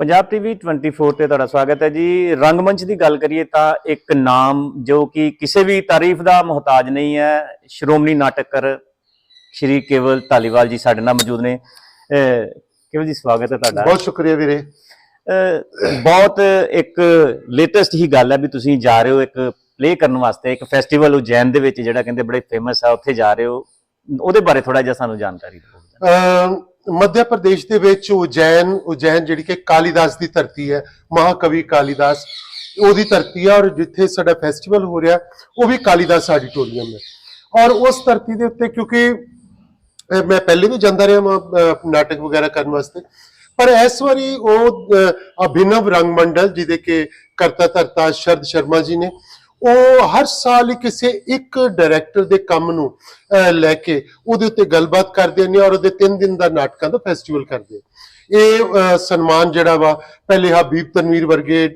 Punjab TV 24 ਤੇ ਤੁਹਾਡਾ ਸਵਾਗਤ ਹੈ ਜੀ। ਰੰਗਮੰਚ ਦੀ ਗੱਲ ਕਰੀਏ ਤਾਂ ਇੱਕ ਨਾਮ ਜੋ ਕਿ ਕਿਸੇ ਵੀ ਤਾਰੀਫ ਦਾ ਮੁਹਤਾਜ ਨਹੀਂ ਹੈ। ਸ਼੍ਰੋਮਣੀ ਨਾਟਕਰ ਸ਼੍ਰੀ ਕੇਵਲ ਧਾਲੀਵਾਲ ਜੀ ਸਾਡੇ ਨਾਲ ਮੌਜੂਦ ਨੇ। ਕੇਵਲ ਜੀ ਸਵਾਗਤ ਹੈ ਤੁਹਾਡਾ। ਬਹੁਤ ਸ਼ੁਕਰੀਆ ਵੀਰੇ। ਬਹੁਤ ਇੱਕ ਲੇਟੈਸਟ ਹੀ ਗੱਲ ਹੈ ਵੀ ਤੁਸੀਂ ਜਾ ਰਹੇ ਹੋ ਇੱਕ ਪਲੇ ਕਰਨ ਵਾਸਤੇ ਇੱਕ ਫੈਸਟੀਵਲ ਉਜੈਨ ਦੇ ਵਿੱਚ ਜਿਹੜਾ ਕਹਿੰਦੇ ਬੜੇ ਫੇਮਸ ਆ ਉੱਥੇ ਜਾ ਰਹੇ ਹੋ। ਉਹਦੇ ਬਾਰੇ ਥੋੜਾ ਜਿਹਾ ਸਾਨੂੰ ਜਾਣਕਾਰੀ ਦਿਓ। ਮੱਧ ਪ੍ਰਦੇਸ਼ ਦੇ ਵਿੱਚ ਉਜੈਨ ਉਜੈਨ ਜਿਹੜੀ ਕਿ ਕਾਲੀਦਾਸ ਦੀ ਧਰਤੀ ਹੈ ਮਹਾਕਵੀ ਕਾਲੀਦਾਸ ਉਹਦੀ ਧਰਤੀ ਹੈ ਔਰ ਜਿੱਥੇ ਸਾਡਾ ਫੈਸਟੀਵਲ ਹੋ ਰਿਹਾ ਉਹ ਵੀ ਕਾਲੀਦਾਸ ਆਡੀਟੋਰੀਅਮ ਹੈ। ਔਰ ਉਸ ਧਰਤੀ ਦੇ ਉੱਤੇ ਕਿਉਂਕਿ ਮੈਂ ਪਹਿਲੇ ਵੀ ਜਾਂਦਾ ਰਿਹਾ ਵਾਂ, ਨਾਟਕ ਵਗੈਰਾ ਕਰਨ ਵਾਸਤੇ ਪਰ ਇਸ ਵਾਰੀ ਉਹ ਅਭਿਨਵ ਰੰਗ ਮੰਡਲ ਜਿਹਦੇ ਕਿ ਕਰਤਾ ਧਰਤਾ ਸ਼ਰਦ ਸ਼ਰਮਾ ਜੀ ਨੇ ਉਹ ਹਰ ਸਾਲ ਕਿਸੇ ਇੱਕ ਡਾਇਰੈਕਟਰ ਦੇ ਕੰਮ ਨੂੰ ਲੈ ਕੇ ਉਹਦੇ ਉੱਤੇ ਗੱਲਬਾਤ ਕਰਦੇ ਨੇ ਔਰ ਉਹਦੇ 3 ਦਿਨ ਦਾ ਨਾਟਕਾਂ ਦਾ ਫੈਸਟੀਵਲ ਕਰਦੇ ਇਹ ਸਨਮਾਨ ਜਿਹੜਾ ਵਾ, ਪਹਿਲੇ ਹਬੀਬ ਤਨਵੀਰ ਵਰਗੇ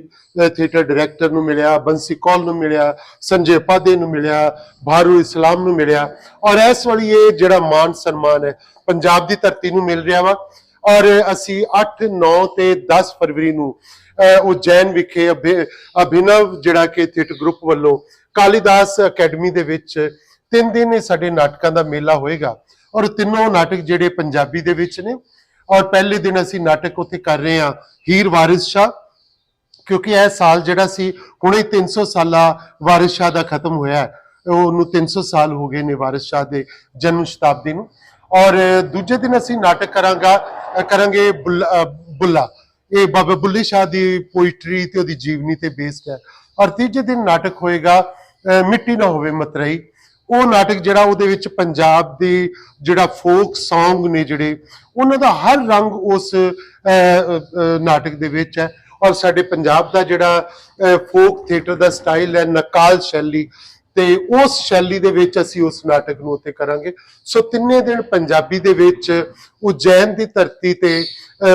ਥੀਏਟਰ ਡਾਇਰੈਕਟਰ ਨੂੰ ਮਿਲਿਆ, ਬੰਸੀ ਕੌਲ ਨੂੰ ਮਿਲਿਆ, ਸੰਜੇ ਪਾਦੇ ਨੂੰ ਮਿਲਿਆ ਭਾਰੂ ਇਸਲਾਮ ਨੂੰ ਮਿਲਿਆ। ਔਰ ਇਸ ਵਾਲੀ ਇਹ ਜਿਹੜਾ ਮਾਨ ਸਨਮਾਨ ਹੈ, ਪੰਜਾਬ ਦੀ ਧਰਤੀ ਨੂੰ ਮਿਲ ਰਿਹਾ ਵਾ। ਔਰ ਅਸੀਂ 8 9 ਤੇ 10 ਫਰਵਰੀ ਨੂੰ ਅਹ, ਉਜੈਨ ਵਿਖੇ ਅਭਿ- ਅਭਿਨਵ ਜਿਹੜਾ ਕਿ ਥੀਏਟਰ ਗਰੁੱਪ ਵੱਲੋਂ ਕਾਲੀਦਾਸ ਅਕੈਡਮੀ ਦੇ ਵਿੱਚ ਤਿੰਨ ਦਿਨ ਇਹ ਸਾਡੇ ਨਾਟਕਾਂ ਦਾ ਮੇਲਾ ਹੋਏਗਾ। ਔਰ ਤਿੰਨੋਂ ਨਾਟਕ ਜਿਹੜੇ ਪੰਜਾਬੀ ਦੇ ਵਿੱਚ ਨੇ। ਔਰ ਪਹਿਲੇ ਦਿਨ ਅਸੀਂ ਨਾਟਕ ਉੱਥੇ ਕਰ ਰਹੇ ਹਾਂ ਹੀਰ ਵਾਰਿਸ ਸ਼ਾਹ। ਕਿਉਂਕਿ ਇਹ ਸਾਲ ਜਿਹੜਾ ਸੀ ਹੁਣੇ 300 ਸਾਲਾ ਵਾਰਿਸ ਸ਼ਾਹ ਦਾ ਖਤਮ ਹੋਇਆ ਹੈ। ਉਹਨੂੰ 300 ਸਾਲ ਹੋ ਗਏ ਨੇ ਵਾਰਿਸ ਸ਼ਾਹ ਦੇ ਜਨਮ ਸ਼ਤਾਬਦੀ ਨੂੰ। ਔਰ ਦੂਜੇ ਦਿਨ ਅਸੀਂ ਨਾਟਕ ਕਰਾਂਗਾ ਕਰਾਂਗੇ ਬੁੱਲਾ- ਇਹ ਬਾਬਾ ਬੁੱਲੇ ਸ਼ਾਹ ਦੀ ਪੋਇਟਰੀ ਤੇ ਉਹਦੀ ਜੀਵਨੀ ਤੇ ਬੇਸਡ ਹੈ। ਔਰ ਤੀਜੇ ਦਿਨ ਨਾਟਕ ਹੋਏਗਾ ਮਿੱਟੀ ਨਾ ਹੋਵੇ ਮਤਰਈ। ਉਹ ਨਾਟਕ ਜਿਹੜਾ ਉਹਦੇ ਵਿੱਚ ਪੰਜਾਬ ਦੇ ਜਿਹੜਾ ਫੋਕ ਸੌਂਗ ਨੇ ਜਿਹੜੇ, ਉਹਨਾਂ ਦਾ ਹਰ ਰੰਗ ਉਸ ਨਾਟਕ ਦੇ ਵਿੱਚ ਹੈ। ਔਰ ਸਾਡੇ ਪੰਜਾਬ ਦਾ ਜਿਹੜਾ ਫੋਕ ਥੀਏਟਰ ਦਾ ਸਟਾਈਲ ਹੈ, ਨਕਾਲ ਸ਼ੈਲੀ। ਤੇ ਉਸ ਸ਼ੈਲੀ ਦੇ ਵਿੱਚ ਅਸੀਂ ਉਸ ਨਾਟਕ ਨੂੰ ਉੱਥੇ ਕਰਾਂਗੇ। ਸੋ ਤਿੰਨੇ ਦਿਨ ਪੰਜਾਬੀ ਦੇ ਵਿੱਚ ਉਜੈਨ ਦੀ ਧਰਤੀ ਤੇ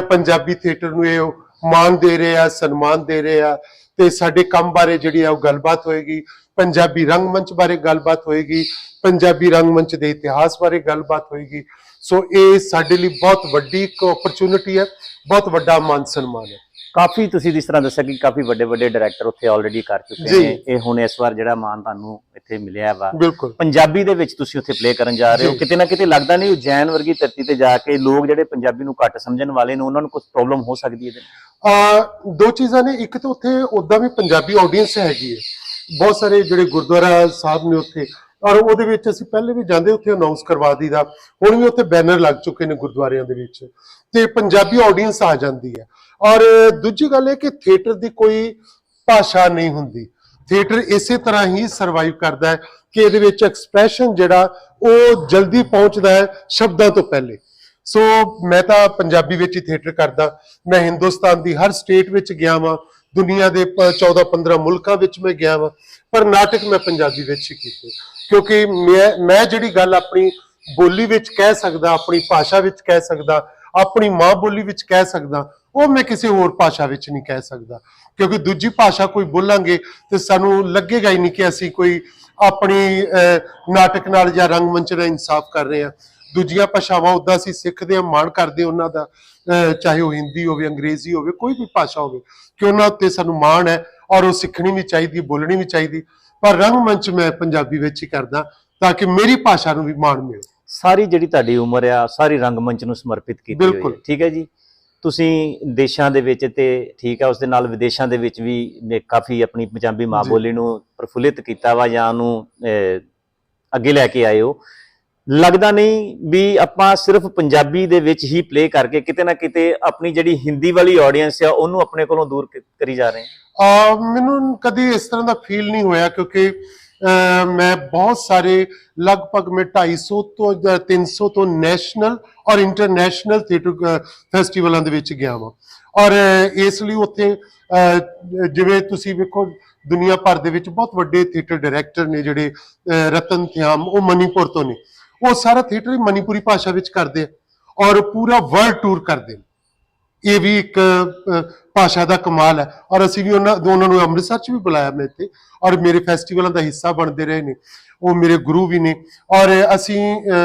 ਪੰਜਾਬੀ ਥੀਏਟਰ ਨੂੰ ਇਹ ਮਾਨ ਦੇ ਰਹੇ ਆ, ਸਨਮਾਨ ਦੇ ਰਹੇ ਆ ਤੇ ਸਾਡੇ ਕੰਮ ਬਾਰੇ ਜਿਹੜੀ ਆ ਉਹ ਗੱਲਬਾਤ ਹੋਏਗੀ। ਪੰਜਾਬੀ ਰੰਗਮੰਚ ਬਾਰੇ ਗੱਲਬਾਤ ਹੋਏਗੀ, ਪੰਜਾਬੀ ਰੰਗਮੰਚ ਦੇ ਇਤਿਹਾਸ ਬਾਰੇ ਗੱਲਬਾਤ ਹੋਏਗੀ। ਸੋ ਇਹ ਸਾਡੇ ਲਈ ਬਹੁਤ ਵੱਡੀ ਇੱਕ ਓਪਰਚੁਨਿਟੀ ਹੈ ਬਹੁਤ ਵੱਡਾ ਮਾਨ ਸਨਮਾਨ ਹੈ ਕਾਫੀ ਤੁਸੀਂ ਜਿਸ ਤਰ੍ਹਾਂ ਦੱਸਿਆ ਕਿ ਕਾਫੀ ਵੱਡੇ ਵੱਡੇ ਡਾਇਰੈਕਟਰ ਉੱਥੇ ਆਲਰੇਡੀ ਕਰ ਚੁੱਕੇ। ਨੇ। ਇਹ ਹੁਣ ਇਸ ਵਾਰ ਜਿਹੜਾ ਮਾਨ ਤੁਹਾਨੂੰ ਇੱਥੇ ਮਿਲਿਆ ਵਾ। ਪੰਜਾਬੀ ਦੇ ਵਿੱਚ ਤੁਸੀਂ ਉੱਥੇ ਪਲੇ ਕਰਨ ਜਾ ਰਹੇ ਹੋ। ਕਿਤੇ ਨਾ ਕਿਤੇ ਲੱਗਦਾ ਨਹੀਂ ਉਜੈਨ ਵਰਗੀ ਧਰਤੀ ਤੇ ਜਾ ਕੇ ਲੋਕ ਜਿਹੜੇ ਪੰਜਾਬੀ ਨੂੰ ਘੱਟ ਸਮਝਣ ਵਾਲੇ ਨੇ ਉਹਨਾਂ ਨੂੰ ਕੁਝ ਪ੍ਰੋਬਲਮ ਹੋ ਸਕਦੀ ਹੈ? ਆ ਦੋ ਚੀਜ਼ਾਂ ਨੇ। ਇੱਕ ਤਾਂ ਉੱਥੇ ਉਦਾਂ ਵੀ ਪੰਜਾਬੀ ਆਡੀਅנס ਹੈਗੀ ਹੈ। ਬਹੁਤ ਸਾਰੇ ਜਿਹੜੇ ਗੁਰਦੁਆਰਾ ਸਾਹਿਬ ਨੇ ਉੱਥੇ। ਔਰ ਉਹਦੇ ਵਿੱਚ ਅਸੀਂ ਪਹਿਲੇ ਵੀ ਜਾਂਦੇ ਉੱਥੇ ਅਨਾਉਂਸ ਕਰਵਾ ਦਈਦਾ। ਹੁਣ ਵੀ ਉੱਥੇ ਬੈਨਰ ਲੱਗ ਚੁੱਕੇ ਨੇ ਗੁਰਦੁਆਰਿਆਂ ਦੇ ਵਿੱਚ ਤੇ ਪੰਜਾਬੀ ਆਡੀਅנס ਆ ਜਾਂਦੀ ਹੈ। ਔਰ ਦੂਜੀ ਗੱਲ ਇਹ ਕਿ ਥੀਏਟਰ ਦੀ ਕੋਈ ਭਾਸ਼ਾ ਨਹੀਂ ਹੁੰਦੀ। ਥੀਏਟਰ ਇਸੇ ਤਰ੍ਹਾਂ ਹੀ ਸਰਵਾਈਵ ਕਰਦਾ ਹੈ ਕਿ ਇਹਦੇ ਵਿੱਚ ਐਕਸਪ੍ਰੈਸ਼ਨ ਜਿਹੜਾ ਉਹ ਜਲਦੀ ਪਹੁੰਚਦਾ ਹੈ ਸ਼ਬਦਾਂ ਤੋਂ ਪਹਿਲੇ। ਸੋ ਮੈਂ ਤਾਂ ਪੰਜਾਬੀ ਵਿੱਚ ਹੀ ਥੀਏਟਰ ਕਰਦਾ। ਮੈਂ ਹਿੰਦੁਸਤਾਨ ਦੀ ਹਰ ਸਟੇਟ ਵਿੱਚ ਗਿਆ ਵਾਂ। ਦੁਨੀਆ ਦੇ 14 15 ਮੁਲਕਾਂ ਵਿੱਚ ਮੈਂ ਗਿਆ ਵਾਂ ਪਰ ਨਾਟਕ ਮੈਂ ਪੰਜਾਬੀ ਵਿੱਚ ਹੀ ਕੀਤੇ। ਕਿਉਂਕਿ ਮੈਂ ਮੈਂ ਜਿਹੜੀ ਗੱਲ ਆਪਣੀ ਬੋਲੀ ਵਿੱਚ ਕਹਿ ਸਕਦਾ ਆਪਣੀ ਭਾਸ਼ਾ ਵਿੱਚ ਕਹਿ ਸਕਦਾ ਆਪਣੀ ਮਾਂ ਬੋਲੀ ਵਿੱਚ ਕਹਿ ਸਕਦਾ ਉਹ ਮੈਂ ਕਿਸੇ ਹੋਰ ਭਾਸ਼ਾ ਵਿੱਚ ਨਹੀਂ ਕਹਿ ਸਕਦਾ। ਕਿਉਂਕਿ ਦੂਜੀ ਭਾਸ਼ਾ ਕੋਈ ਬੋਲਾਂਗੇ ਤੇ ਸਾਨੂੰ ਲੱਗੇਗਾ ਹੀ ਨਹੀਂ ਕਿ ਅਸੀਂ ਕੋਈ ਆਪਣੀ ਅਹ, ਨਾਟਕ ਨਾਲ ਜਾਂ ਰੰਗਮੰਚ ਨਾਲ ਇਨਸਾਫ ਕਰ ਰਹੇ ਹਾਂ। ਦੂਜੀਆਂ ਭਾਸ਼ਾਵਾਂ ਉਦਾਂ ਅਸੀਂ ਸਿੱਖਦੇ ਹਾਂ ਮਾਣ ਕਰਦੇ ਉਹਨਾਂ ਦਾ ਚਾਹੇ ਉਹ ਹਿੰਦੀ ਹੋਵੇ ਅੰਗਰੇਜ਼ੀ ਹੋਵੇ ਕੋਈ ਵੀ ਭਾਸ਼ਾ ਹੋਵੇ ਕਿ ਉਹਨਾਂ ਉੱਤੇ ਸਾਨੂੰ ਮਾਣ ਹੈ ਔਰ ਉਹ ਸਿੱਖਣੀ ਵੀ ਚਾਹੀਦੀ ਬੋਲਣੀ ਵੀ ਚਾਹੀਦੀ। ਪਰ ਰੰਗਮੰਚ ਮੈਂ ਪੰਜਾਬੀ ਵਿੱਚ ਹੀ ਕਰਦਾ ਤਾਂ ਕਿ ਮੇਰੀ ਭਾਸ਼ਾ ਨੂੰ ਵੀ ਮਾਣ ਮਿਲੇ। ਸਾਰੀ ਜਿਹੜੀ ਤੁਹਾਡੀ ਉਮਰ ਆ ਸਾਰੀ ਰੰਗਮੰਚ ਨੂੰ ਸਮਰਪਿਤ ਕੀਤੀ ਹੋਈ ਹੈ। ਠੀਕ ਹੈ ਜੀ? ਤੁਸੀਂ ਦੇਸ਼ਾਂ ਦੇ ਵਿੱਚ ਤੇ ਠੀਕ ਹੈ ਉਸ ਦੇ ਨਾਲ ਵਿਦੇਸ਼ਾਂ ਦੇ ਵਿੱਚ ਵੀ ਕਾਫੀ ਆਪਣੀ ਪੰਜਾਬੀ ਮਾਂ। ਬੋਲੀ ਨੂੰ ਪ੍ਰਫੁੱਲਿਤ ਕੀਤਾ ਵਾ ਜਾਂ ਉਹਨੂੰ ਅੱਗੇ ਲੈ ਕੇ ਆਏ ਹੋ। ਲੱਗਦਾ ਨਹੀਂ ਵੀ ਆਪਾਂ ਸਿਰਫ ਪੰਜਾਬੀ ਦੇ ਵਿੱਚ ਹੀ ਪਲੇ ਕਰਕੇ ਕਿਤੇ ਨਾ ਕਿਤੇ ਆਪਣੀ ਜਿਹੜੀ ਹਿੰਦੀ ਵਾਲੀ ਆਡੀਅנס ਆ, ਉਹਨੂੰ ਆਪਣੇ ਕੋਲੋਂ ਦੂਰ ਕਰੀ ਜਾ ਰਹੇ ਆ ਮੈਨੂੰ ਕਦੀ ਇਸ ਤਰ੍ਹਾਂ ਦਾ ਫੀਲ ਨਹੀਂ ਹੋਇਆ ਕਿਉਂਕਿ ਮੈਂ ਬਹੁਤ ਸਾਰੇ ਲਗਭਗ ਮੈਂ 250 ਤੋਂ ਜਾਂ 300 ਤੋਂ ਨੈਸ਼ਨਲ ਔਰ ਇੰਟਰਨੈਸ਼ਨਲ ਥੀਏਟਰ ਫੈਸਟੀਵਲਾਂ ਦੇ ਵਿੱਚ ਗਿਆ ਵਾਂ। ਔਰ ਇਸ ਲਈ ਉੱਥੇ ਜਿਵੇਂ ਤੁਸੀਂ ਵੇਖੋ, ਦੁਨੀਆ ਭਰ ਦੇ ਵਿੱਚ ਬਹੁਤ ਵੱਡੇ ਥੀਏਟਰ ਡਾਇਰੈਕਟਰ ਨੇ ਜਿਹੜੇ ਰਤਨ ਥਿਆਮ ਉਹ ਮਨੀਪੁਰ ਤੋਂ ਨੇ। ਉਹ ਸਾਰਾ ਥੀਏਟਰ ਮਨੀਪੁਰੀ ਭਾਸ਼ਾ ਵਿੱਚ ਕਰਦੇ ਆ ਔਰ ਪੂਰਾ ਵਰਲਡ ਟੂਰ ਕਰਦੇ ਨੇ। ਇਹ ਵੀ ਇੱਕ ਭਾਸ਼ਾ ਦਾ ਕਮਾਲ ਹੈ। ਔਰ ਅਸੀਂ ਵੀ ਉਹਨਾਂ ਦੋਨਾਂ ਨੂੰ ਅੰਮ੍ਰਿਤਸਰ ਚ ਵੀ ਬੁਲਾਇਆ ਮੈਂ ਇੱਥੇ। ਔਰ ਮੇਰੇ ਫੈਸਟੀਵਲਾਂ ਦਾ ਹਿੱਸਾ ਬਣਦੇ ਰਹੇ ਨੇ। ਉਹ ਮੇਰੇ ਗੁਰੂ ਵੀ ਨੇ। ਔਰ ਅਸੀਂ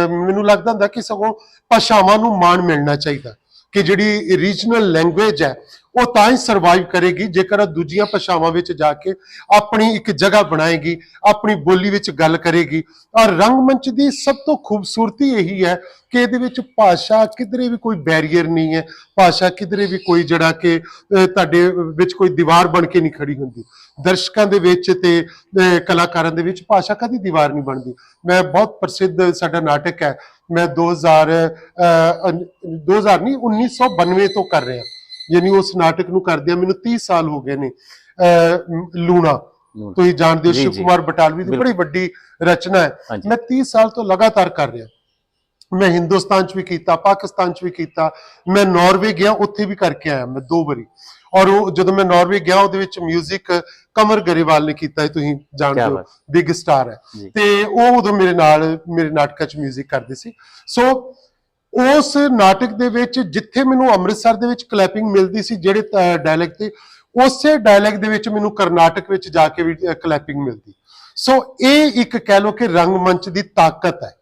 ਮੈਨੂੰ ਲੱਗਦਾ ਹੁੰਦਾ ਕਿ ਸਗੋਂ ਭਾਸ਼ਾਵਾਂ ਨੂੰ ਮਾਣ ਮਿਲਣਾ ਚਾਹੀਦਾ। ਕਿ ਜਿਹੜੀ ਰੀਜਨਲ ਲੈਂਗੁਏਜ ਹੈ ਉਹ ਤਾਂ ਹੀ ਸਰਵਾਈਵ ਕਰੇਗੀ ਜੇਕਰ ਉਹ ਦੂਜੀਆਂ ਭਾਸ਼ਾਵਾਂ ਵਿੱਚ ਜਾ ਕੇ ਆਪਣੀ ਇੱਕ ਜਗ੍ਹਾ ਬਣਾਏਗੀ ਆਪਣੀ ਬੋਲੀ ਵਿੱਚ ਗੱਲ ਕਰੇਗੀ। ਔਰ ਰੰਗਮੰਚ ਦੀ ਸਭ ਤੋਂ ਖੂਬਸੂਰਤੀ ਇਹੀ ਹੈ ਕਿ ਇਹਦੇ ਵਿੱਚ ਭਾਸ਼ਾ ਕਿਧਰੇ ਵੀ ਕੋਈ ਬੈਰੀਅਰ ਨਹੀਂ ਹੈ। ਭਾਸ਼ਾ ਕਿਧਰੇ ਵੀ ਕੋਈ ਜਿਹੜਾ ਕਿ ਤੁਹਾਡੇ ਵਿੱਚ ਕੋਈ ਦੀਵਾਰ ਬਣ ਕੇ ਨਹੀਂ ਖੜੀ ਹੁੰਦੀ। ਦਰਸ਼ਕਾਂ ਦੇ ਵਿੱਚ ਤੇ ਕਲਾਕਾਰਾਂ ਦੇ ਵਿੱਚ ਭਾਸ਼ਾ ਕਦੀ ਦੀਵਾਰ ਨਹੀਂ ਬਣਦੀ। ਮੈਂ ਬਹੁਤ ਪ੍ਰਸਿੱਧ ਸਾਡਾ ਨਾਟਕ ਹੈ। ਮੈਂ 2000 ਅਹ, ਅਨ- 2000 ਨਹੀਂ 1992 ਤੋਂ ਕਰ ਰਿਹਾ। ਯਾਨੀ ਉਸ ਨਾਟਕ ਨੂੰ ਕਰਦਿਆਂ ਮੈਨੂੰ 30 ਸਾਲ ਹੋ ਗਏ ਨੇ ਅਹ, ਲੂਣਾ ਲੂਣਾ। ਤੁਸੀਂ ਜਾਣਦੇ ਹੋ ਜੀ, ਸ਼ਿਵ ਜੀ। ਕੁਮਾਰ ਬਟਾਲਵੀ ਦੀ ਬਿਲਕੁਲ। ਬੜੀ ਵੱਡੀ ਰਚਨਾ ਹੈ ਹਾਂਜੀ। ਮੈਂ 30 ਸਾਲ ਤੋਂ ਲਗਾਤਾਰ ਕਰ ਰਿਹਾ ਮੈਂ ਹਿੰਦੁਸਤਾਨ ਚ ਵੀ ਕੀਤਾ ਪਾਕਿਸਤਾਨ ਚ ਵੀ ਕੀਤਾ ਮੈਂ ਨਾਰਵੇ ਗਿਆ ਉੱਥੇ ਵੀ ਕਰਕੇ ਆਇਆ ਮੈਂ ਦੋ ਵਾਰੀ ਔਰ ਉਹ ਜਦੋਂ ਮੈਂ ਨਾਰਵੇ ਗਿਆ ਉਹਦੇ ਵਿੱਚ 뮤직 ਕਮਰ ਗਰੇਵਾਲ ਨੇ ਕੀਤਾ ਹੈ ਤੁਸੀਂ ਜਾਣਦੇ ਕਿਆ ਹੋ ਬਾਤ। ਬਿਗ ਸਟਾਰ ਹੈ ਜੀ। ਤੇ ਉਹ ਉਦੋਂ ਮੇਰੇ ਨਾਲ ਮੇਰੇ ਨਾਟਕਾਂ ਚ 뮤직 ਕਰਦੇ ਸੀ ਸੋ ਉਸ ਨਾਟਕ ਦੇ ਵਿੱਚ ਜਿੱਥੇ ਮੈਨੂੰ ਅੰਮ੍ਰਿਤਸਰ ਦੇ ਵਿੱਚ ਕਲੈਪਿੰਗ ਮਿਲਦੀ ਸੀ ਜਿਹੜੇ ਡਾਇਲੈਕਟ ਤੇ ਉਸੇ ਡਾਇਲੈਕਟ ਦੇ ਵਿੱਚ ਮੈਨੂੰ ਕਰਨਾਟਕ ਵਿੱਚ ਜਾ ਕੇ ਵੀ ਕਲੈਪਿੰਗ ਮਿਲਦੀ। ਸੋ ਇਹ ਇੱਕ ਕਹਿ ਲਓ ਕਿ ਰੰਗਮੰਚ ਦੀ ਤਾਕਤ ਹੈ।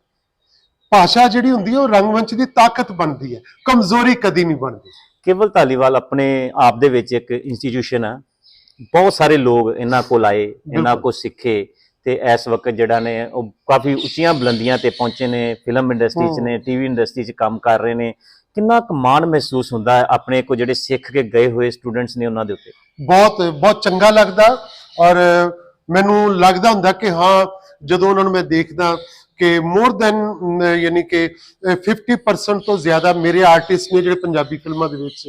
ਭਾਸ਼ਾ ਜਿਹੜੀ ਹੁੰਦੀ ਹੈ ਉਹ ਰੰਗਮੰਚ ਦੀ ਤਾਕਤ ਬਣਦੀ ਹੈ। ਕਮਜ਼ੋਰੀ ਕਦੀ ਨਹੀਂ ਬਣਦੀ। ਕੇਵਲ ਧਾਲੀਵਾਲ ਆਪਣੇ ਆਪ ਦੇ ਵਿੱਚ ਇੱਕ ਇੰਸਟੀਟਿਊਸ਼ਨ ਆ। ਬਹੁਤ ਸਾਰੇ ਲੋਕ ਇਹਨਾਂ ਕੋਲ ਆਏ ਇਹਨਾਂ। ਕੋਲ ਸਿੱਖੇ। ਤੇ ਇਸ ਵਕਤ ਜਿਹੜਾ ਨੇ ਉਹ ਕਾਫੀ ਉੱਚੀਆਂ ਬੁਲੰਦੀਆਂ ਤੇ ਪਹੁੰਚੇ ਨੇ ਫਿਲਮ ਇੰਡਸਟਰੀ 'ਚ। ਨੇ ਟੀਵੀ ਇੰਡਸਟਰੀ 'ਚ ਕੰਮ ਕਰ ਰਹੇ ਨੇ। ਕਿੰਨਾ ਕੁ ਮਾਣ ਮਹਿਸੂਸ ਹੁੰਦਾ ਹੈ ਆਪਣੇ ਕੋ ਜਿਹੜੇ ਸਿੱਖ ਕੇ ਗਏ ਹੋਏ ਸਟੂਡੈਂਟਸ ਨੇ ਉਹਨਾਂ ਦੇ ਉੱਤੇ? ਬਹੁਤ ਬਹੁਤ ਚੰਗਾ ਲੱਗਦਾ ਔਰ ਮੈਨੂੰ ਲੱਗਦਾ ਹੁੰਦਾ ਕਿ ਹਾਂ ਜਦੋਂ ਉਹਨਾਂ ਨੂੰ ਮੈਂ ਦੇਖਦਾ ਕਿ ਮੋਰ ਦੈਨ ਯਾਨੀ ਕਿ ਅਹ, 50% ਤੋਂ ਜ਼ਿਆਦਾ ਮੇਰੇ ਆਰਟਿਸਟ ਨੇ ਜਿਹੜੇ ਪੰਜਾਬੀ ਫਿਲਮਾਂ ਦੇ ਵਿੱਚ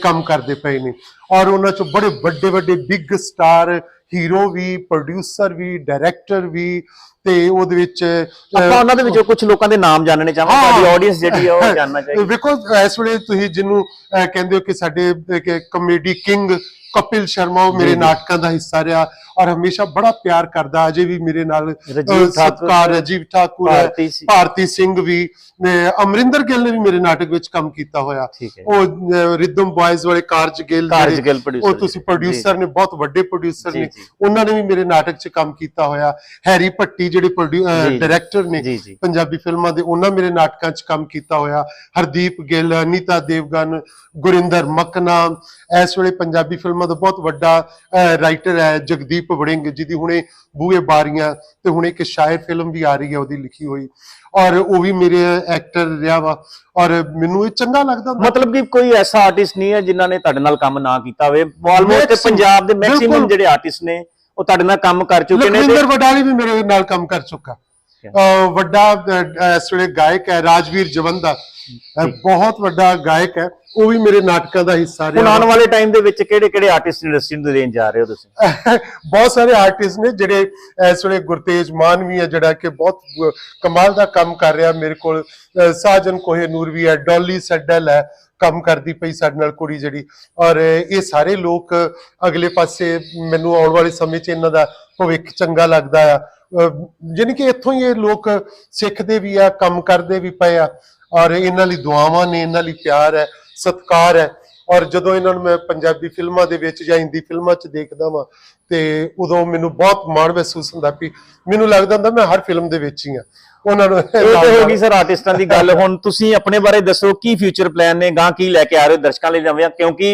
ਕੰਮ ਕਰਦੇ ਪਏ ਨੇ। ਔਰ ਉਹਨਾਂ ਚੋਂ ਬੜੇ ਵੱਡੇ ਵੱਡੇ ਬਿਗ ਸਟਾਰ ਹੀਰੋ ਵੀ ਪ੍ਰੋਡਿਊਸਰ ਵੀ ਡਾਇਰੈਕਟਰ ਵੀ ਤੇ ਉਹਦੇ ਵਿੱਚ ਆਪਾਂ ਉਹਨਾਂ ਦੇ ਵਿੱਚੋਂ ਕੁਝ ਲੋਕਾਂ ਦੇ ਨਾਮ ਜਾਣਨੇ ਚਾਹਾਂਗੇ ਹਾਂ। ਸਾਡੀ ਆਡੀਅנס ਜਿਹੜੀ ਆ ਉਹ ਜਾਨਣਾ ਚਾਹੀਦੀ ਵੇਖੋ ਇਸ ਵੇਲੇ ਤੁਸੀਂ ਜਿਹਨੂੰ ਕਹਿੰਦੇ ਹੋ ਕਿ ਸਾਡੇ ਕਮੇਡੀ ਕਿੰਗ ਕਪਿਲ ਸ਼ਰਮਾ ਉਹ ਮੇਰੇ। ਨਾਟਕਾਂ ਦਾ ਹਿੱਸਾ ਰਿਹਾ ਔਰ ਹਮੇਸ਼ਾ ਬੜਾ ਪਿਆਰ ਕਰਦਾ ਅਜੇ ਵੀ ਮੇਰੇ ਨਾਲ ਸਤਿਕਾਰ ਰਾਜੀਵ ਠਾਕੁਰ ਭਾਰਤੀ ਸਿੰਘ। ਵੀ ਅਮਰਿੰਦਰ ਗਿੱਲ ਨੇ ਵੀ ਮੇਰੇ ਨਾਟਕ ਵਿੱਚ ਕੰਮ ਕੀਤਾ ਹੋਇਆ ਉਹ ਰਿਦਮ ਬॉयਜ਼ ਵਾਲੇ ਕਾਰਜ ਗਿੱਲ ਉਹ ਤੁਸੀਂ। ਪ੍ਰੋਡਿਊਸਰ ਨੇ ਬਹੁਤ ਵੱਡੇ ਪ੍ਰੋਡਿਊਸਰ ਨੇ। ਉਹਨਾਂ ਨੇ ਵੀ ਮੇਰੇ ਨਾਟਕ 'ਚ ਕੰਮ ਕੀਤਾ ਹੋਇਆ ਹੈਰੀ ਭੱਟੀ ਜਿਹੜੇ। ਡਾਇਰੈਕਟਰ ਨੇ ਪੰਜਾਬੀ ਫਿਲਮਾਂ ਦੇ ਉਹਨਾਂ ਮੇਰੇ ਨਾਟਕਾਂ 'ਚ ਕੰਮ ਕੀਤਾ ਹੋਇਆ ਹਰਦੀਪ ਗਿੱਲ ਅਨੀਤਾ ਦੇਵਗਨ ਗੁਰਿੰਦਰ ਮਕਨਾ ਇਸ ਵੇਲੇ ਪੰਜਾਬੀ ਫਿਲਮਾਂ ਦਾ ਬਹੁਤ ਵੱਡਾ ਰਾਈਟਰ ਹੈ ਜਗਦੀਪ ਵੜਿੰਗ ਜਿਹਦੀ ਹੁਣੇ ਬੂਏ ਬਾਰੀਆਂ ਤੇ ਹੁਣੇ ਇੱਕ ਸ਼ਾਇਰ ਫਿਲਮ ਵੀ ਆ ਰਹੀ ਹੈ ਉਹਦੀ ਲਿਖੀ ਹੋਈ। ਔਰ ਉਹ ਵੀ ਮੇਰੇ ਐਕਟਰ ਰਿਹਾ ਵਾ। ਔਰ ਮੈਨੂੰ ਇਹ ਚੰਗਾ ਲੱਗਦਾ ਮਤਲਬ ਕਿ ਕੋਈ ਐਸਾ ਆਰਟਿਸਟ ਨਹੀਂ ਹੈ ਜਿਨ੍ਹਾਂ ਨੇ ਤੁਹਾਡੇ ਨਾਲ ਕੰਮ ਨਾ ਕੀਤਾ ਹੋਵੇ। ਆਲਮੋਸਟ ਪੰਜਾਬ ਦੇ ਮੈਕਸਿਮਮ। ਜਿਹੜੇ ਆਰਟਿਸਟ ਨੇ ਉਹ ਤੁਹਾਡੇ ਨਾਲ ਕੰਮ ਕਰ ਚੁੱਕੇ ਨੇ ਤੇ ਲਖਵਿੰਦਰ ਵਡਾਲੀ ਵੀ ਮੇਰੇ ਨਾਲ ਕੰਮ ਕਰ ਚੁੱਕਾ। ਵੱਡਾ ਇਸ ਵੇਲੇ ਗਾਇਕ ਹੈ ਰਾਜਵੀਰ ਜਵੰਦਾ। ਬਹੁਤ ਵੱਡਾ ਗਾਇਕ ਹੈ। ਉਹ ਵੀ ਮੇਰੇ ਨਾਟਕਾਂ ਦਾ ਹਿੱਸਾ ਹੁਣ ਰਿਹਾ ਆਉਣ ਵਾਲੇ ਟਾਈਮ ਦੇ ਵਿੱਚ ਕਿਹੜੇ ਕਿਹੜੇ ਆਰਟਿਸਟ ਇੰਡਸਟਰੀ ਨੂੰ ਦੇਣ ਜਾ ਰਹੇ ਹੋ ਤੁਸੀਂ? ਬਹੁਤ ਸਾਰੇ ਆਰਟਿਸਟ ਨੇ ਜਿਹੜੇ ਇਸ ਵੇਲੇ ਗੁਰਤੇਜ ਮਾਨ ਵੀ ਹੈ ਜਿਹੜਾ ਕਿ ਬਹੁਤ ਕਮਾਲ ਦਾ ਕੰਮ ਕਰ ਰਿਹਾ ਮੇਰੇ ਕੋਲ। ਸਾਜਨ ਕੋਹੇ ਨੂਰ ਵੀ ਹੈ ਡੋਲੀ ਸੱਡਲ ਹੈ ਕੰਮ ਕਰਦੀ ਪਈ ਸਾਡੇ ਨਾਲ ਕੁੜੀ ਜਿਹੜੀ। ਔਰ ਇਹ ਸਾਰੇ ਲੋਕ ਅਗਲੇ ਪਾਸੇ ਮੈਨੂੰ ਆਉਣ ਵਾਲੇ ਸਮੇਂ 'ਚ ਇਹਨਾਂ ਦਾ ਭਵਿੱਖ ਚੰਗਾ ਲੱਗਦਾ ਆ। ਅਹ, ਜਾਣੀ ਕਿ ਇੱਥੋਂ ਹੀ ਇਹ ਲੋਕ ਸਿੱਖਦੇ ਵੀ ਆ ਕੰਮ ਕਰਦੇ ਵੀ ਪਏ ਆ। ਔਰ ਇਹਨਾਂ ਲਈ ਦੁਆਵਾਂ ਨੇ ਇਹਨਾਂ ਲਈ ਪਿਆਰ ਹੈ ਸਤਿਕਾਰ ਹੈ। ਔਰ ਜਦੋਂ ਇਹਨਾਂ ਨੂੰ ਮੈਂ ਪੰਜਾਬੀ ਫਿਲਮਾਂ ਦੇ ਵਿੱਚ ਜਾਂ ਹਿੰਦੀ ਫਿਲਮਾਂ 'ਚ ਦੇਖਦਾ ਵਾਂ ਤੇ ਉਦੋਂ ਮੈਨੂੰ ਬਹੁਤ ਮਾਣ ਮਹਿਸੂਸ ਹੁੰਦਾ ਵੀ ਮੈਨੂੰ ਲੱਗਦਾ ਹੁੰਦਾ ਮੈਂ ਹਰ ਫਿਲਮ ਦੇ ਵਿੱਚ ਹੀ ਆ। ਉਹਨਾਂ ਨੂੰ ਇਹ ਤੇ ਹੋ ਗਈ ਸਰ ਆਰਟਿਸਟਾਂ ਦੀ ਗੱਲ। ਹੁਣ ਤੁਸੀਂ ਆਪਣੇ ਬਾਰੇ ਦੱਸੋ ਕੀ ਫਿਊਚਰ ਪਲਾਨ ਨੇ ਗਾਂ ਕੀ ਲੈ ਕੇ ਆ ਰਹੇ ਹੋ ਦਰਸ਼ਕਾਂ ਲਈ ਨਵੇਂ ਕਿਉਂਕਿ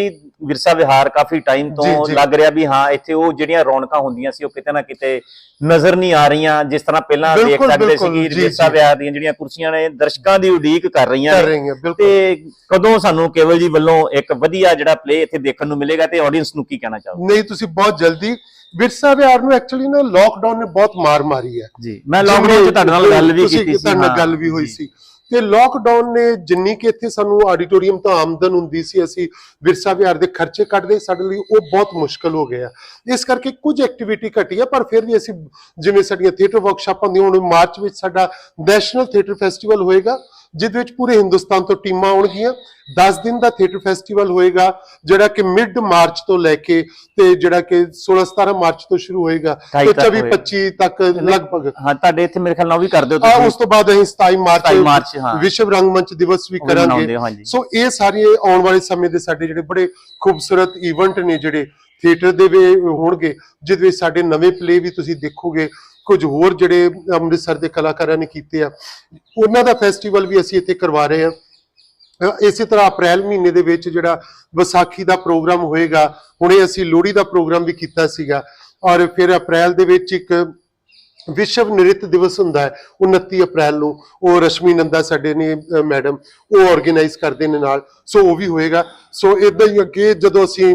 ਵਿਰਸਾ ਵਿਹਾਰ ਕਾਫੀ ਟਾਈਮ ਤੋਂ। ਲੱਗ ਰਿਹਾ ਵੀ ਹਾਂ ਇੱਥੇ ਉਹ ਜਿਹੜੀਆਂ ਰੌਣਕਾਂ ਹੁੰਦੀਆਂ ਸੀ ਉਹ ਕਿਤੇ ਨਾ ਕਿਤੇ ਨਜ਼ਰ ਨਹੀਂ ਆ ਰਹੀਆਂ। ਜਿਸ ਤਰ੍ਹਾਂ ਪਹਿਲਾਂ ਦੇਖ ਸਕਦੇ ਸੀ ਵਿਰਸਾ। ਵਿਹਾਰ ਦੀਆਂ ਜਿਹੜੀਆਂ ਕੁਰਸੀਆਂ ਨੇ ਦਰਸ਼ਕਾਂ ਦੀ ਉਡੀਕ ਕਰ ਰਹੀਆਂ ਨੇ। ਤੇ ਕਦੋਂ ਸਾਨੂੰ ਕੇਵਲ ਜੀ ਵੱਲੋਂ ਇੱਕ ਵਧੀਆ ਜਿਹੜਾ ਪਲੇ ਇੱਥੇ ਦੇਖਣ ਨੂੰ ਮਿਲੇਗਾ ਤੇ ਆਡੀਅנס ਨੂੰ ਕੀ ਕਹਿਣਾ ਚਾਹੋਗੇ? ਨਹੀਂ ਤੁਸੀਂ ਬਹੁਤ ਜਲਦੀ ਵਿਰਸਾ ਵਿਹਾਰ ਨੂੰ ਐਕਚੁਅਲੀ ਨਾ ਲੋਕਡਾਊਨ ਨੇ ਬਹੁਤ ਮਾਰ ਮਾਰੀ ਹੈ। ਜੀ ਮੈਂ ਲਾਕਡਾਊਨ ਚ ਤੁਹਾਡੇ ਨਾਲ ਗੱਲ ਵੀ ਕੀਤੀ ਸੀ ਤੁਹਾਡੇ ਨਾਲ ਗੱਲ ਵੀ ਹੋਈ। ਸੀ। ਤੇ ਲੋਕਡਾਊਨ ਨੇ ਜਿੰਨੀ ਕਿ ਇੱਥੇ ਸਾਨੂੰ ਆਡੀਟੋਰੀਅਮ ਤੋਂ ਆਮਦਨ ਹੁੰਦੀ ਸੀ ਅਸੀਂ ਵਿਰਸਾ ਵਿਹਾਰ ਦੇ ਖਰਚੇ ਕੱਢਦੇ ਸਾਡੇ ਲਈ ਉਹ ਬਹੁਤ ਮੁਸ਼ਕਲ ਹੋ ਗਿਆ। ਇਸ ਕਰਕੇ ਕੁਝ ਐਕਟੀਵਿਟੀ ਘਟੀ ਹੈ ਪਰ ਫਿਰ ਵੀ ਅਸੀਂ ਜਿਵੇਂ ਸਾਡੀਆਂ ਥੀਏਟਰ ਵਰਕਸ਼ਾਪਾਂ ਹੁੰਦੀਆਂ ਹੁਣ ਮਾਰਚ ਵਿੱਚ ਸਾਡਾ ਨੈਸ਼ਨਲ ਥੀਏਟਰ ਫੈਸਟੀਵਲ ਹੋਏਗਾ। ਜਿਹਦੇ ਵਿੱਚ ਪੂਰੇ ਹਿੰਦੁਸਤਾਨ ਤੋਂ ਟੀਮਾਂ ਆਉਣਗੀਆਂ 10 ਦਿਨ ਦਾ ਥੀਏਟਰ ਫੈਸਟੀਵਲ ਹੋਏਗਾ ਜਿਹੜਾ ਕਿ ਮਿਡ ਮਾਰਚ ਤੋਂ ਲੈ ਕੇ ਤੇ ਜਿਹੜਾ ਕਿ 16 17 ਮਾਰਚ ਤੋਂ ਸ਼ੁਰੂ ਹੋਏਗਾ ਤੇ ਤੱਕ 24 ਹੋਏਗਾ। 25 ਤੱਕ ਲਗਭਗ ਹਾਂ ਤੁਹਾਡੇ ਇੱਥੇ ਮੇਰੇ ਖਿਆਲ ਨਾਲ ਉਹ ਵੀ ਕਰਦੇ ਹੋ ਆ ਤੁਸੀਂ ਉਸ ਤੋਂ ਬਾਅਦ ਅਸੀਂ 27 ਮਾਰਚ 27 ਮਾਰਚ, ਹਾਂ। ਵਿਸ਼ਵ ਰੰਗਮੰਚ ਦਿਵਸ ਵੀ ਕਰਾਂਗੇ। ਸੋ ਇਹ ਸਾਰੇ ਆਉਣ ਵਾਲੇ ਸਮੇਂ ਦੇ ਸਾਡੇ ਜਿਹੜੇ ਬੜੇ ਖੂਬਸੂਰਤ ਇਵੈਂਟ ਨੇ ਜਿਹੜੇ ਥੀਏਟਰ ਦੇ ਵੀ ਹੋਣਗੇ ਜਿਹਦੇ ਵਿੱਚ ਸਾਡੇ ਨਵੇਂ ਪਲੇ ਵੀ ਤੁਸੀਂ ਦੇਖੋਗੇ ਕੁਝ ਹੋਰ ਜਿਹੜੇ ਅੰਮ੍ਰਿਤਸਰ ਦੇ ਕਲਾਕਾਰਾਂ ਨੇ ਕੀਤੇ ਆ। ਉਹਨਾਂ ਦਾ ਫੈਸਟੀਵਲ ਵੀ ਅਸੀਂ ਇੱਥੇ ਕਰਵਾ ਰਹੇ ਹਾਂ। ਇਸੇ ਤਰ੍ਹਾਂ ਅਪ੍ਰੈਲ ਮਹੀਨੇ ਦੇ ਵਿੱਚ ਜਿਹੜਾ ਵਿਸਾਖੀ ਦਾ ਪ੍ਰੋਗਰਾਮ ਹੋਏਗਾ, ਹੁਣੇ ਅਸੀਂ ਲੋਹੜੀ ਦਾ ਪ੍ਰੋਗਰਾਮ ਵੀ ਕੀਤਾ ਸੀਗਾ। ਔਰ ਫਿਰ ਅਪ੍ਰੈਲ ਦੇ ਵਿੱਚ ਇੱਕ ਵਿਸ਼ਵ ਨ੍ਰਿਤ ਦਿਵਸ ਹੁੰਦਾ ਹੈ 29 ਅਪ੍ਰੈਲ ਨੂੰ। ਉਹ ਰਸ਼ਮੀ ਨੰਦਾ ਸਾਡੇ ਨੇ ਮੈਡਮ, ਉਹ ਆਰਗੇਨਾਈਜ਼ ਕਰਦੇ ਨੇ ਨਾਲ। ਸੋ ਉਹ ਵੀ ਹੋਏਗਾ। ਸੋ ਇਦਾਂ ਹੀ ਅੱਗੇ ਜਦੋਂ ਅਸੀਂ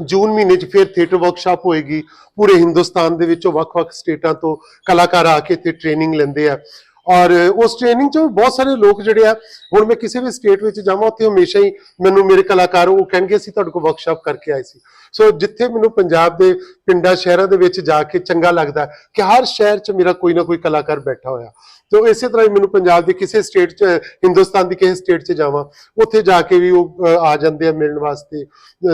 ਜੂਨ ਮਹੀਨੇ 'ਚ ਫਿਰ ਥੀਏਟਰ ਵਰਕਸ਼ਾਪ ਹੋਏਗੀ। ਪੂਰੇ ਹਿੰਦੁਸਤਾਨ ਦੇ ਵਿੱਚੋਂ ਵੱਖ-ਵੱਖ ਸਟੇਟਾਂ ਤੋਂ ਕਲਾਕਾਰ ਆ ਕੇ ਇੱਥੇ ਟ੍ਰੇਨਿੰਗ ਲੈਂਦੇ ਆ। ਔਰ ਉਸ ਟ੍ਰੇਨਿੰਗ 'ਚ ਬਹੁਤ ਸਾਰੇ ਲੋਕ ਜਿਹੜੇ ਆ, ਹੁਣ ਮੈਂ ਕਿਸੇ ਵੀ ਸਟੇਟ ਵਿੱਚ ਜਾਵਾਂ, ਉੱਥੇ ਹਮੇਸ਼ਾ ਹੀ ਮੈਨੂੰ ਮੇਰੇ ਕਲਾਕਾਰ ਉਹ ਕਹਿਣਗੇ, ਅਸੀਂ ਤੁਹਾਡੇ ਕੋਲ ਵਰਕਸ਼ਾਪ ਕਰਕੇ ਆਏ ਸੀ। ਸੋ ਜਿੱਥੇ ਮੈਨੂੰ ਪੰਜਾਬ ਦੇ ਪਿੰਡਾਂ ਸ਼ਹਿਰਾਂ ਦੇ ਵਿੱਚ ਜਾ ਕੇ ਚੰਗਾ ਲੱਗਦਾ ਕਿ ਹਰ ਸ਼ਹਿਰ 'ਚ ਮੇਰਾ ਕੋਈ ਨਾ ਕੋਈ ਕਲਾਕਾਰ ਬੈਠਾ ਹੋਇਆ। ਤੇ ਇਸੇ ਤਰ੍ਹਾਂ ਹੀ ਮੈਨੂੰ ਪੰਜਾਬ ਦੇ ਕਿਸੇ ਸਟੇਟ 'ਚ ਹਿੰਦੁਸਤਾਨ ਦੀ ਕਿਸੇ ਸਟੇਟ 'ਚ ਜਾਵਾਂ ਉੱਥੇ ਜਾ ਕੇ ਵੀ ਉਹ ਆ ਜਾਂਦੇ ਆ ਮਿਲਣ ਵਾਸਤੇ।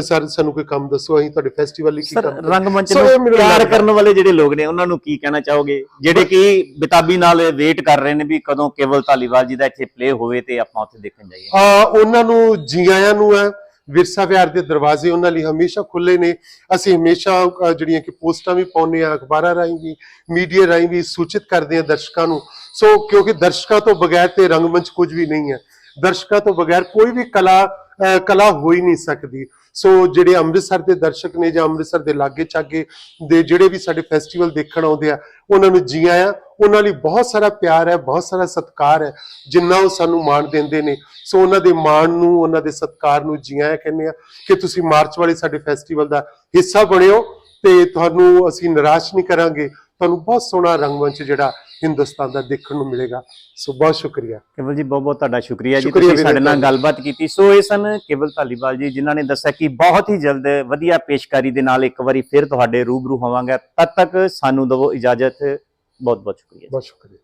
ਸਰ ਸਾਨੂੰ ਕੋਈ ਕੰਮ ਦੱਸੋ ਅਸੀਂ ਤੁਹਾਡੇ ਫੈਸਟੀਵਲ ਲਈ ਕੀ ਕੰਮ। ਰੰਗਮੰਚ ਸੋ ਨੂੰ ਪਿਆਰ ਕਰਨ ਵਾਲੇ ਜਿਹੜੇ ਲੋਕ ਨੇ ਉਹਨਾਂ ਨੂੰ ਕੀ ਕਹਿਣਾ ਚਾਹੋਗੇ? ਜਿਹੜੇ ਕਿ ਬਿਤਾਬੀ ਨਾਲ ਵੇਟ ਕਰ ਰਹੇ ਨੇ ਵੀ ਕਦੋਂ ਕੇਵਲ ਧਾਲੀਵਾਲ ਜੀ ਦਾ ਇੱਥੇ ਪਲੇ ਹੋਵੇ ਤੇ ਆਪਾਂ ਉੱਥੇ ਦੇਖਣ ਜਾਈਏ। ਆ ਉਹਨਾਂ ਨੂੰ ਜੀ ਆਇਆਂ ਨੂੰ ਹੈ। ਵਿਰਸਾ ਵਿਹਾਰ ਦੇ ਦਰਵਾਜ਼ੇ ਉਹਨਾਂ ਲਈ ਹਮੇਸ਼ਾ ਖੁੱਲੇ ਨੇ। ਅਸੀਂ ਹਮੇਸ਼ਾ ਜਿਹੜੀਆਂ ਕਿ ਪੋਸਟਾਂ ਵੀ ਪਾਉਂਦੇ ਆ ਅਖਬਾਰਾਂ ਰਾਹੀਂ ਵੀ ਮੀਡੀਆ ਰਾਹੀਂ ਵੀ ਸੂਚਿਤ ਕਰਦੇ ਆ ਦਰਸ਼ਕਾਂ ਨੂੰ। ਸੋ ਕਿਉਂਕਿ ਦਰਸ਼ਕਾਂ ਤੋਂ ਬਗੈਰ ਤੇ ਰੰਗਮੰਚ ਕੁਝ ਵੀ ਨਹੀਂ ਹੈ। ਦਰਸ਼ਕਾਂ ਤੋਂ ਬਗੈਰ ਕੋਈ ਵੀ ਕਲਾ ਅ, ਕਲਾ ਹੋ ਹੀ ਨਹੀਂ ਸਕਦੀ। ਸੋ ਜਿਹੜੇ ਅੰਮ੍ਰਿਤਸਰ ਦੇ ਦਰਸ਼ਕ ਨੇ ਜਾਂ ਅੰਮ੍ਰਿਤਸਰ ਦੇ ਲਾਗੇ ਚਾਗੇ ਦੇ ਜਿਹੜੇ ਵੀ ਸਾਡੇ ਫੈਸਟੀਵਲ ਦੇਖਣ ਆਉਂਦੇ ਆ ਉਹਨਾਂ ਨੂੰ ਜੀ ਆਇਆਂ। ਉਹਨਾਂ ਲਈ ਬਹੁਤ ਸਾਰਾ ਪਿਆਰ ਹੈ ਬਹੁਤ ਸਾਰਾ ਸਤਿਕਾਰ ਹੈ ਜਿੰਨਾ ਉਹ ਸਾਨੂੰ ਮਾਣ ਦਿੰਦੇ ਨੇ। ਸੋ ਉਹਨਾਂ ਦੇ ਮਾਣ ਨੂੰ ਉਹਨਾਂ ਦੇ ਸਤਿਕਾਰ ਨੂੰ ਜੀ ਆਇਆਂ ਕਹਿੰਦੇ ਆ ਕਿ ਤੁਸੀਂ ਮਾਰਚ ਵਾਲੇ ਸਾਡੇ ਫੈਸਟੀਵਲ ਦਾ ਹਿੱਸਾ ਬਣਿਓ ਤੇ ਤੁਹਾਨੂੰ ਅਸੀਂ ਨਿਰਾਸ਼ ਨਹੀਂ ਕਰਾਂਗੇ। ਤੁਹਾਨੂੰ ਬਹੁਤ ਸੋਹਣਾ ਰੰਗਮੰਚ ਜਿਹੜਾ ਹਿੰਦੁਸਤਾਨ ਦਾ ਦੇਖਣ ਨੂੰ ਮਿਲੇਗਾ। ਸੋ ਬਹੁਤ ਸ਼ੁਕਰੀਆ। ਕੇਵਲ ਜੀ ਬਹੁਤ ਬਹੁਤ ਤੁਹਾਡਾ ਸ਼ੁਕਰੀਆ ਜੀ। ਤੁਸੀਂ ਸਾਡੇ ਨਾਲ। ਗੱਲਬਾਤ ਕੀਤੀ। ਸੋ ਇਹ ਸਨ ਕੇਵਲ ਧਾਲੀਵਾਲ ਜੀ ਜਿਨ੍ਹਾਂ ਨੇ ਦੱਸਿਆ ਕਿ ਬਹੁਤ ਹੀ ਜਲਦ ਵਧੀਆ ਪੇਸ਼ਕਾਰੀ ਦੇ ਨਾਲ ਇੱਕ ਵਾਰੀ ਫਿਰ ਤੁਹਾਡੇ ਰੂਬਰੂ ਹੋਵਾਂਗੇ। ਤਦ ਤੱਕ ਸਾਨੂੰ ਦਿਵੋ ਇਜਾਜ਼ਤ। ਬਹੁਤ ਬਹੁਤ ਸ਼ੁਕਰੀਆ ਬਹੁਤ ਸ਼ੁਕਰੀਆ।